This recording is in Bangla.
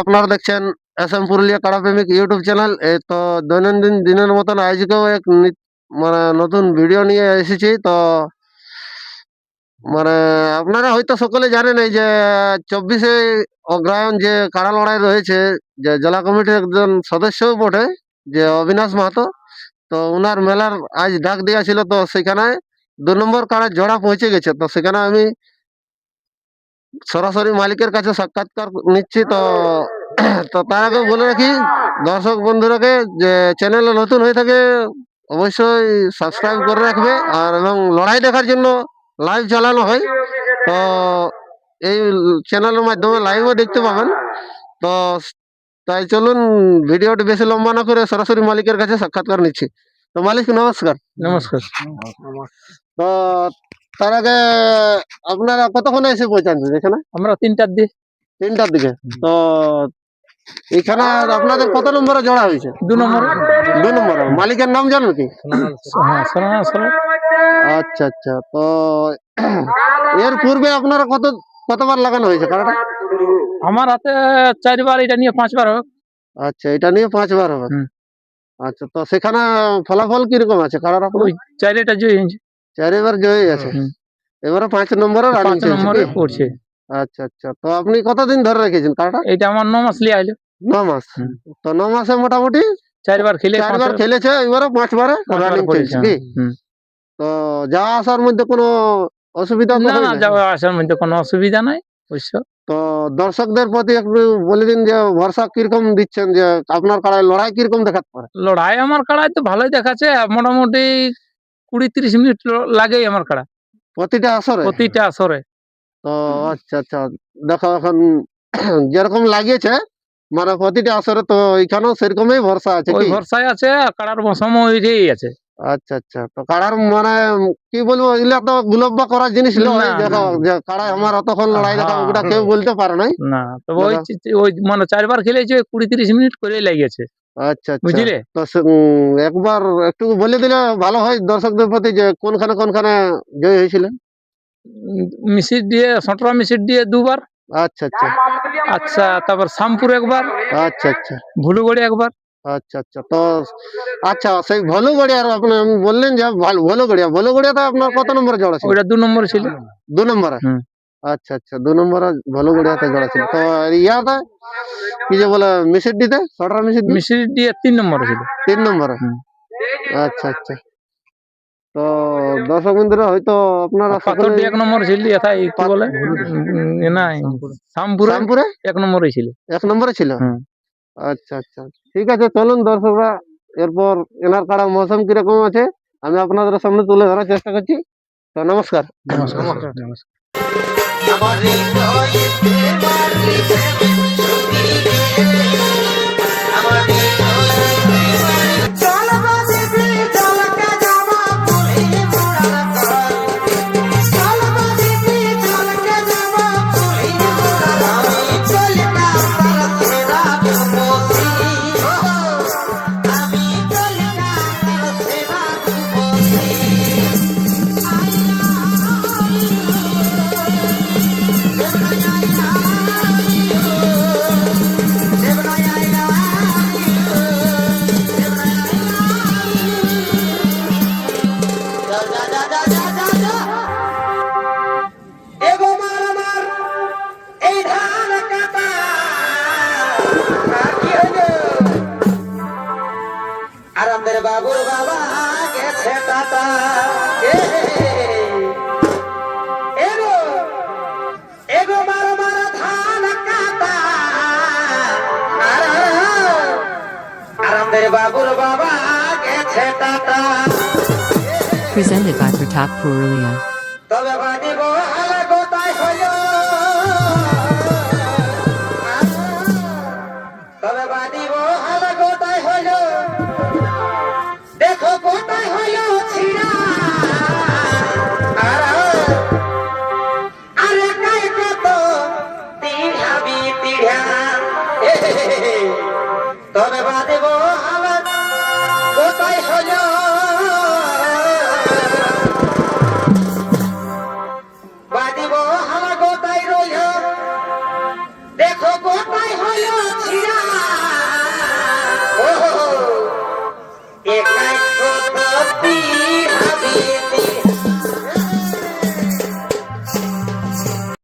আপনারা দেখছেন এস এম পুরুলিয়া কাড়া প্রেমিক ইউটিউব চ্যানেল। এই তো দৈনন্দিন দিনের মতন আজকেও এক মানে নতুন ভিডিও নিয়ে এসেছি। তো মানে আপনারা হয়তো সকলে জানেন এই যে চব্বিশে অগ্রায়ণ যে কাড়া লড়াই রয়েছে, যে জেলা কমিটির একজন সদস্যও বটে, যে অবিনাশ মাহাতো। তো ওনার মেলার আজ ডাক দেওয়া ছিল তো সেখানে দু নম্বর কাড়ার জোড়া পৌঁছে গেছে। তো সেখানে আমি সরাসরি মালিকের কাছে সাক্ষাৎকার নিচ্ছি। তো তো তার আগে বলে রাখি দর্শক বন্ধুরাকে যে চ্যানেলে নতুন হয়ে থাকে অবশ্যই সাবস্ক্রাইব করে রাখবে। আর এবং লড়াই দেখার জন্য লাইভ চালানো হয়। তো এই চ্যানেলের মাধ্যমে লাইভও দেখতে পাবেন। তো তাই চলুন ভিডিওটি বেশি লম্বা না করে সরাসরি মালিকের কাছে সাক্ষাৎকার নিচ্ছি। তো মালিক নমস্কার। নমস্কার। তো তার আগে আপনারা কতক্ষণে এসে পৌঁছান এখানে? আমরা তিনটার দিয়ে তিনটার দিকে? তো এখানে আপনাদের কত নম্বরে জোড়া হয়েছে? দু নম্বর। দু নম্বর। মালিকের নাম জানেন কি? আচ্ছা আচ্ছা। তো এর পূর্বে আপনারা কত কতবার লাগানো হয়েছে কারাটা আমার হাতে চারবার এটা নিয়ে পাঁচবার হোক। আচ্ছা এটা নিয়ে পাঁচবার হবে আচ্ছা তো সেখানে ফলাফল কীরকম আছে? কারাটা ওই চারিটা জয় হয়েছে। চারিবার জয় হুম। এবারে পাঁচ নম্বরে রানিং পাঁচ নম্বরে পড়ছে। আচ্ছা আচ্ছা। তো আপনি কতদিন ধরে রেখেছেন কারাটা এটা আমার ন মাস লিয়ে আইলো। ন মাস। তো ন মাসে মোটামুটি চারবার খেলে চারবার খেলেছে এবারে পাঁচবারে রানিং চলছে কি তো যাওয়া আসার মধ্যে কোনো অসুবিধা না না? যাওয়া আসার মধ্যে কোনো অসুবিধা নাই অবশ্য। তো দর্শকদের প্রতি একটু বলে দিন যে ভরসা কীরকম দিচ্ছেন যে আপনার কাড়ায় লড়াই কীরকম দেখাতে পারে? লড়াই আমার কাড়ায় তো ভালোই দেখাচ্ছে মোটামুটি কুড়ি তিরিশ মিনিট লাগেই আমার কাড়া। প্রতিটা আসরে? প্রতিটা আসরে। তো আচ্ছা আচ্ছা। দেখো এখন যেরকম লাগিয়েছে মানে প্রতিটা আসরে তো এখানেও সেরকমই ভরসা আছে ওই কি? ভরসায় আছে আর কাড়ার সময় ওইটাই আছে। আচ্ছা আচ্ছা। তো কাড়ার মানে কি বলব এগুলা তো গুলব্বা করার জিনিস নয়। দেখো কাড়ায় আমার অতক্ষণ লড়াই দেখা হ্যাঁ, ওটা কেউ বলতে পারে নাই। না তবে ওই ওই মানে চারবার খেলেছে কুড়ি তিরিশ মিনিট করে লেগেছে আচ্ছা আচ্ছা। বুঝলে? তো একবার একটু বলে দিলে ভালো হয় দর্শকদের প্রতি যে কোনখানে কোনখানে জয় হয়েছিল মিশির দিয়ে সটরা মিশির দিয়ে দুবার। আচ্ছা আচ্ছা। আচ্ছা তারপর শামপুর একবার। আচ্ছা আচ্ছা। ভুলুগড়ি একবার। আচ্ছা আচ্ছা। তো আচ্ছা সেই ভলুগড়িয়ার আপনি বললেন যে ভালো- ভলুগড়িয়া ভলুগড়িয়াতে আপনার কত নম্বরে জড়া ছিল? ওইটা দু নম্বর ছিল। দু নম্বরে। আচ্ছা আচ্ছা। দু নম্বরে ভলুগড়িয়াতে জড়া ছিল। তো ইয়াতে কি যে বলে মিসির দি মিশির দিয়ে তিন নম্বর ছিল। তিন নম্বর? আচ্ছা আচ্ছা। তো দর্শক বন্ধুরা হয়তো আপনারা পাথর সকলে দিয়ে এক নম্বর ছিল এথাই কি বলে? এ নাই শামপুরে এক নম্বরে ছিল। এক নম্বরে ছিল? আচ্ছা আচ্ছা। ঠিক আছে চলুন দর্শকরা এরপর এনার কাড়া মৌসুম কীরকম আছে আমি আপনাদের সামনে তুলে ধরার চেষ্টা করছি। তো নমস্কার। নমস্কার। এগো আমাদের বাবুর বাবা গেছে টাটা এ, এগো এগো মার মার ধান কাটা। আর আমাদের বাবুর বাবা গেছে tata Presented by Pratap Purulia. তবে গোটাই তবে বাদিব